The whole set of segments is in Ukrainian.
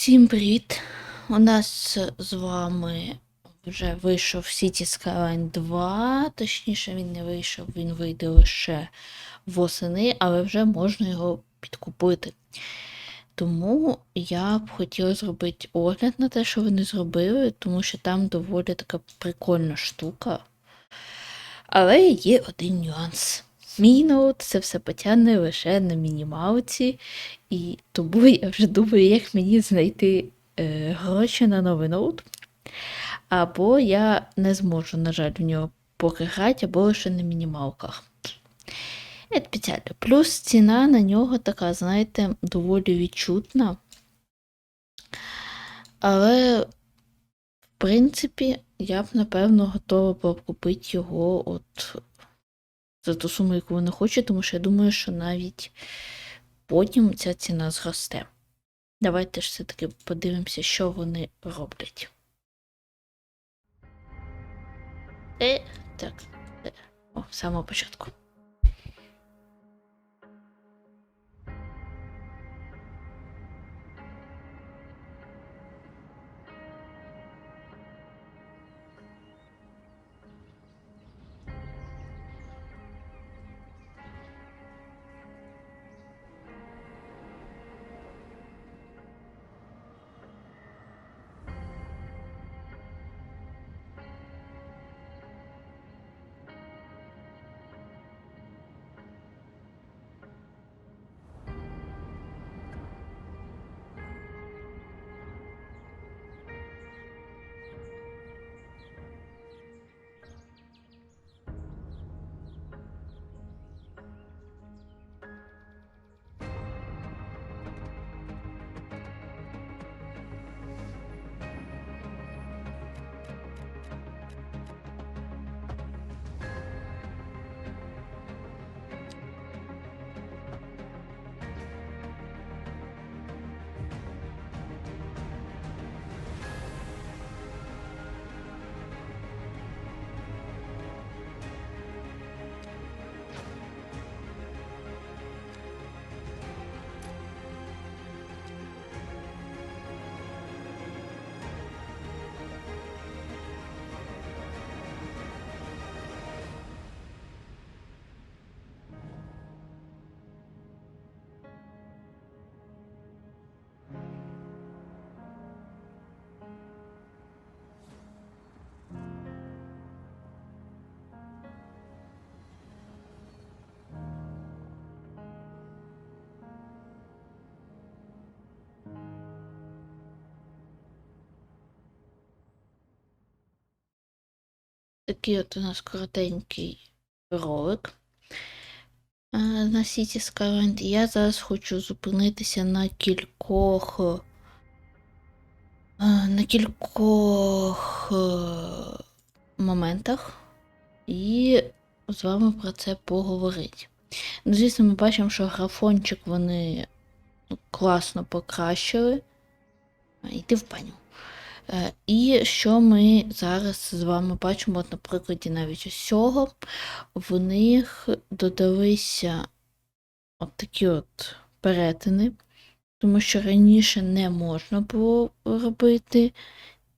Всім привіт! У нас з вами вже вийшов City Skyline 2, точніше, він не вийшов, він вийде лише восени, але вже можна його підкупити. Тому я б хотіла зробити огляд на те, що вони зробили, тому що там доволі така прикольна штука. Але є один нюанс. Мій ноут це все потягне лише на мінімалці, і тому я вже думаю, як мені знайти е, гроші на новий ноут. Або я не зможу, на жаль, в нього поки грати, або лише на мінімалках. Це. Плюс ціна на нього така, знаєте, доволі відчутна. Але, в принципі, я б, напевно, готова була б купити його от за ту суму, яку вони хочуть, тому що я думаю, що навіть потім ця ціна зросте. Давайте ж все-таки подивимося, що вони роблять. Е, так. Е, о, з самого початку. Такий от у нас коротенький ролик е, на City Skyline. Я зараз хочу зупинитися на кількох е, на кількох е, моментах і з вами про це поговорити. Ну, звісно, ми бачимо, що графончик вони ну, класно покращили. Йди в паню. Е, І що ми зараз з вами бачимо, от на навіть ось цього, в них додалися от такі от перетини, тому що раніше не можна було робити.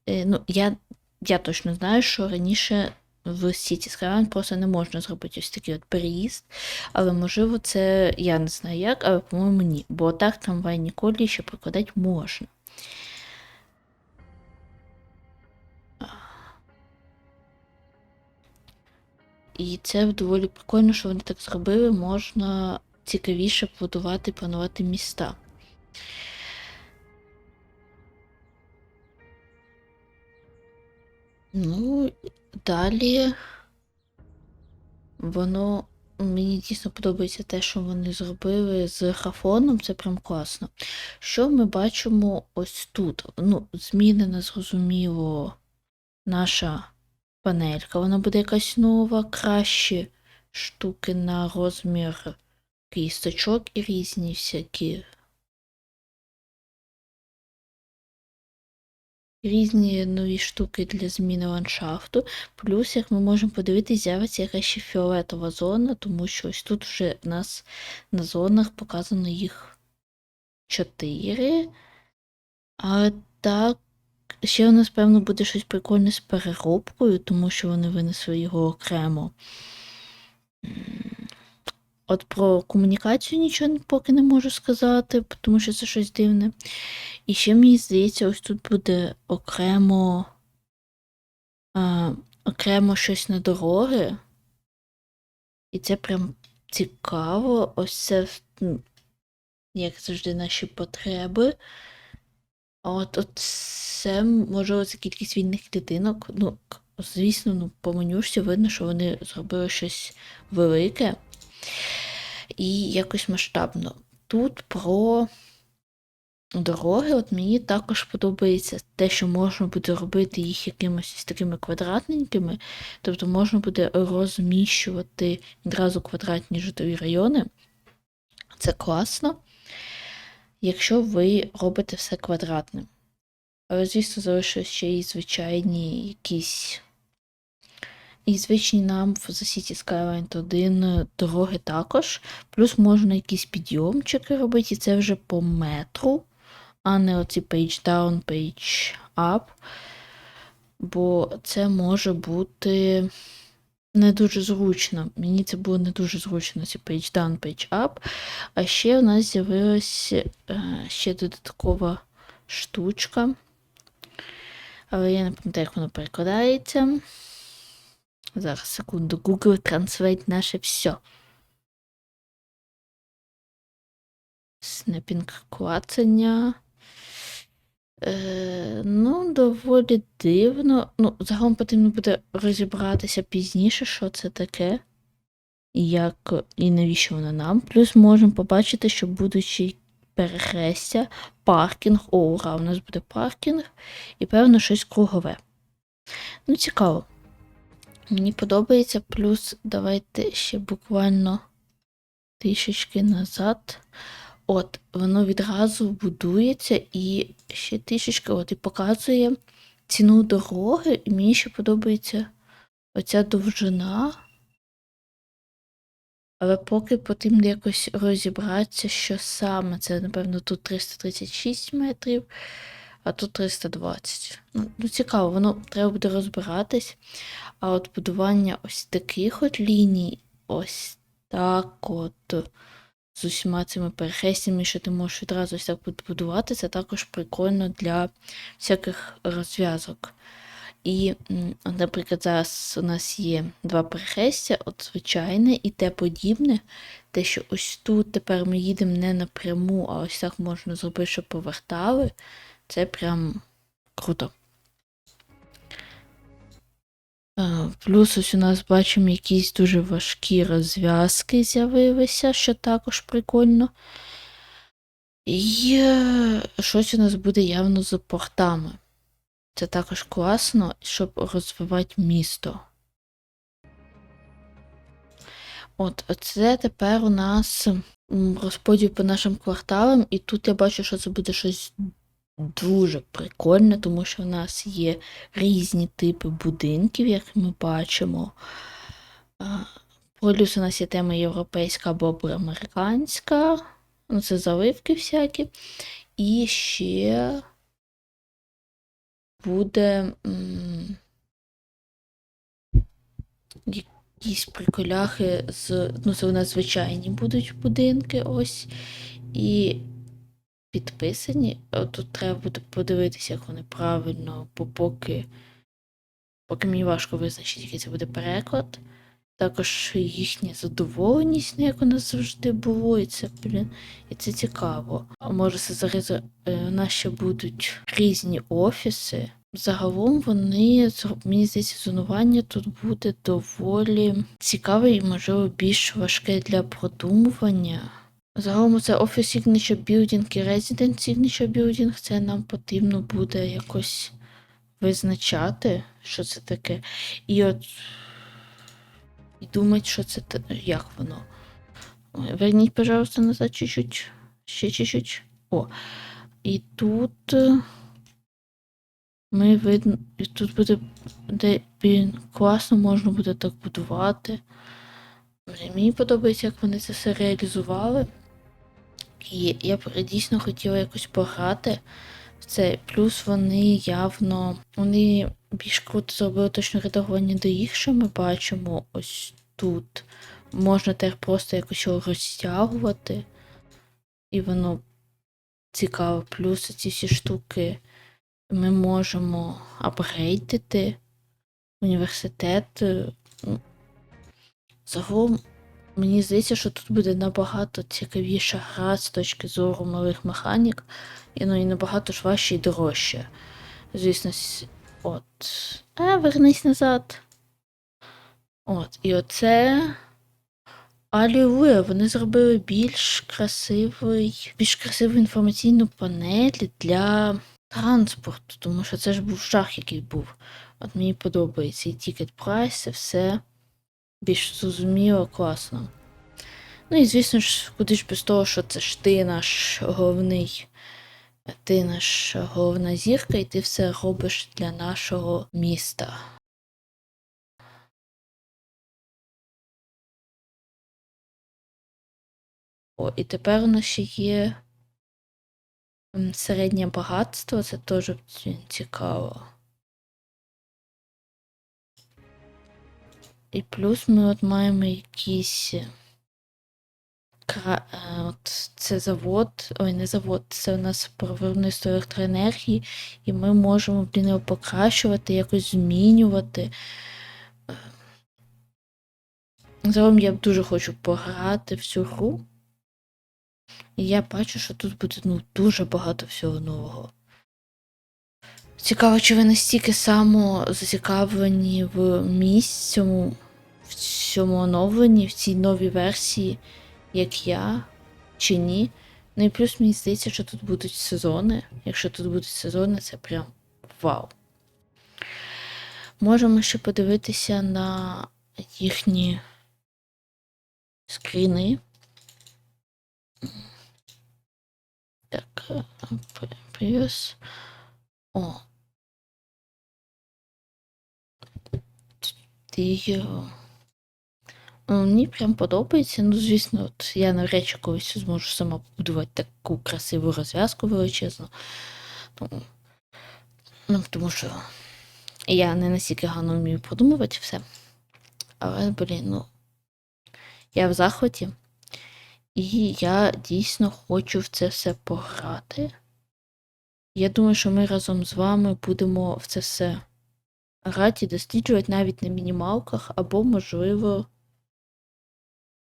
Е, Ну, Я я точно знаю, що раніше в City Skyline просто не можна зробити ось такий от переїзд, але можливо це я не знаю як, але по-моєму ні. Бо так трамвайні колії ще прикладати можна. І це доволі прикольно, що вони так зробили, можна цікавіше будувати і планувати міста. Ну, далі воно мені дійсно подобається те, що вони зробили з графоном, це прям класно. Що ми бачимо ось тут? Ну, змінена, зрозуміло, наша панелька. Вона буде якась нова, кращі штуки на розмір кісточок і різні всякі. Різні нові штуки для зміни ландшафту. Плюс, як ми можемо подивитися, з'явиться якась ще фіолетова зона, тому що ось тут вже в нас на зонах показано їх 4. Але так, ще у нас, певно, буде щось прикольне з переробкою, тому що вони винесли його окремо. От про комунікацію нічого поки не можу сказати, тому що це щось дивне. І ще мені здається, ось тут буде окремо, а, окремо щось на дороги. І це прям цікаво. Ось це, ну, як завжди, наші потреби. От, от це, можливо, це кількість вільних клітинок. Ну, звісно, ну, по менюшці видно, що вони зробили щось велике і якось масштабно. Тут про дороги, от мені також подобається те, що можна буде робити їх якимось такими квадратненькими, тобто можна буде розміщувати відразу квадратні житлові райони. Це класно, якщо ви робите все квадратним. Але, звісно, залишилось ще і звичайні якісь. І звичні нам в The City Skyline 1 дороги також. Плюс можна якісь підйомчики робити, і це вже по метру, а не оці page down, page up. Бо це може бути не дуже зручно. Мені це було не дуже зручно, ці page down, page up. А ще у нас з'явилася е, ще додаткова штучка. Але я не пам'ятаю, як воно перекладається. Зараз, секунду, Google Translate наше все. Снепінг клацання. Е, ну, доволі дивно. Ну, загалом потрібно буде розібратися пізніше, що це таке. Як і навіщо воно нам. Плюс можемо побачити, що будучи перехрестя, паркінг, о, ура, у нас буде паркінг, і певно щось кругове. Ну, цікаво. Мені подобається, плюс давайте ще буквально трішечки назад. От, воно відразу будується і ще трішечки от і показує ціну дороги, і мені ще подобається оця довжина. Але поки потрібно якось розібратися, що саме. Це, напевно, тут 336 метрів, а тут 320. Ну, ну цікаво, воно треба буде розбиратись. А от будування ось таких от ліній, ось так от з усіма цими перехрестями, що ти можеш відразу ось так будувати, це також прикольно для всяких розв'язок. І, наприклад, зараз у нас є два перехрестя, от звичайне і те подібне. Те, що ось тут тепер ми їдемо не напряму, а ось так можна зробити, щоб повертали. Це прям круто. Плюс ось у нас бачимо якісь дуже важкі розв'язки з'явилися, що також прикольно. І е, щось у нас буде явно з портами. Це також класно, щоб розвивати місто. От, це тепер у нас розподіл по нашим кварталам, і тут я бачу, що це буде щось дуже прикольне, тому що у нас є різні типи будинків, як ми бачимо. Плюс у нас є тема європейська або американська. Ну, це заливки всякі. І ще буде м, якісь приколяхи з. Ну, це у нас звичайні будуть будинки ось. І підписані. Тут треба буде подивитися, як вони правильно, бо поки, поки мені важко визначити, який це буде переклад. Також їхня задоволеність, ну, як у нас завжди було, і це, блін, і це цікаво. А може, це зараз е, у нас ще будуть різні офіси. Загалом вони, мені здається, зонування тут буде доволі цікаве і, можливо, більш важке для продумування. Загалом це Office Signature Building і Resident Signature Building. Це нам потрібно буде якось визначати, що це таке. І от і думати, що це як воно. Верніть, пожалуйста, назад чуть-чуть. Ще чуть-чуть. О. І тут е, ми видно. І тут буде де класно можна буде так будувати. Мені подобається, як вони це все реалізували. І я б дійсно хотіла якось пограти в Це плюс вони явно вони більш круто зробили точно редагування доріг, що ми бачимо ось тут. Можна тепер просто якось його розтягувати, і воно цікаво. Плюс ці всі штуки ми можемо апгрейдити університет. е, ну, Загалом, мені здається, що тут буде набагато цікавіша гра з точки зору малих механік, і ну і набагато ж важче і дорожче. Звісно, от. А, вернись назад. От, і оце. Алілуя, вони зробили більш красивий, більш красиву інформаційну панель для транспорту, тому що це ж був жах, який був. От мені подобається і тікет прайс, це все більш зрозуміло, класно. Ну і звісно ж, куди ж без того, що це ж ти наш головний, ти наш головна зірка, і ти все робиш для нашого міста. О, і тепер у нас ще є середнє багатство, це теж цікаво. І плюс ми от маємо якісь. Е, От це завод, ой, не завод, це у нас виробництво електроенергії, і ми можемо блін, його покращувати, якось змінювати. Е, Загалом я дуже хочу пограти в цю гру. І я бачу, що тут буде ну, дуже багато всього нового. Цікаво, чи ви настільки само зацікавлені в місцю, в цьому оновленні, в цій новій версії, як я, чи ні. Ну і плюс мені здається, що тут будуть сезони. Якщо тут будуть сезони, це прям вау. Можемо ще подивитися на їхні скріни. Так, плюс. О. Ти його. Ну, Мені прям подобається. Ну, звісно, от я навряд чи колись зможу сама побудувати таку красиву розв'язку величезну. Ну, ну, тому що я не настільки гарно вмію продумувати все. Але, блін, ну. Я в захваті. І я дійсно хочу в це все пограти. Я думаю, що ми разом з вами будемо в це все грати і досліджувати навіть на мінімалках, або, можливо.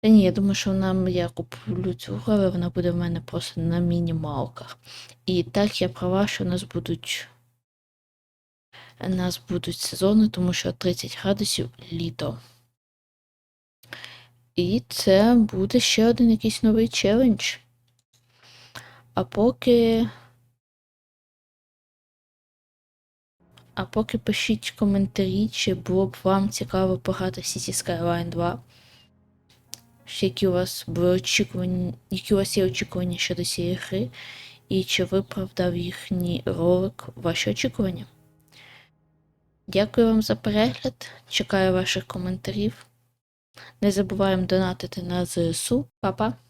Та ні, я думаю, що нам я куплю цю гру, вона буде в мене просто на мінімалках. І так я права, що нас будуть. Нас будуть сезони, тому що 30 градусів літо. І це буде ще один якийсь новий челендж. А поки. А поки пишіть коментарі, чи було б вам цікаво пограти City Skyline 2. Які у вас були очікування, які у вас є очікування щодо цієї гри, і чи виправдав їхній ролик ваші очікування. Дякую вам за перегляд. Чекаю ваших коментарів. Не забуваємо донатити на ЗСУ. Па-па!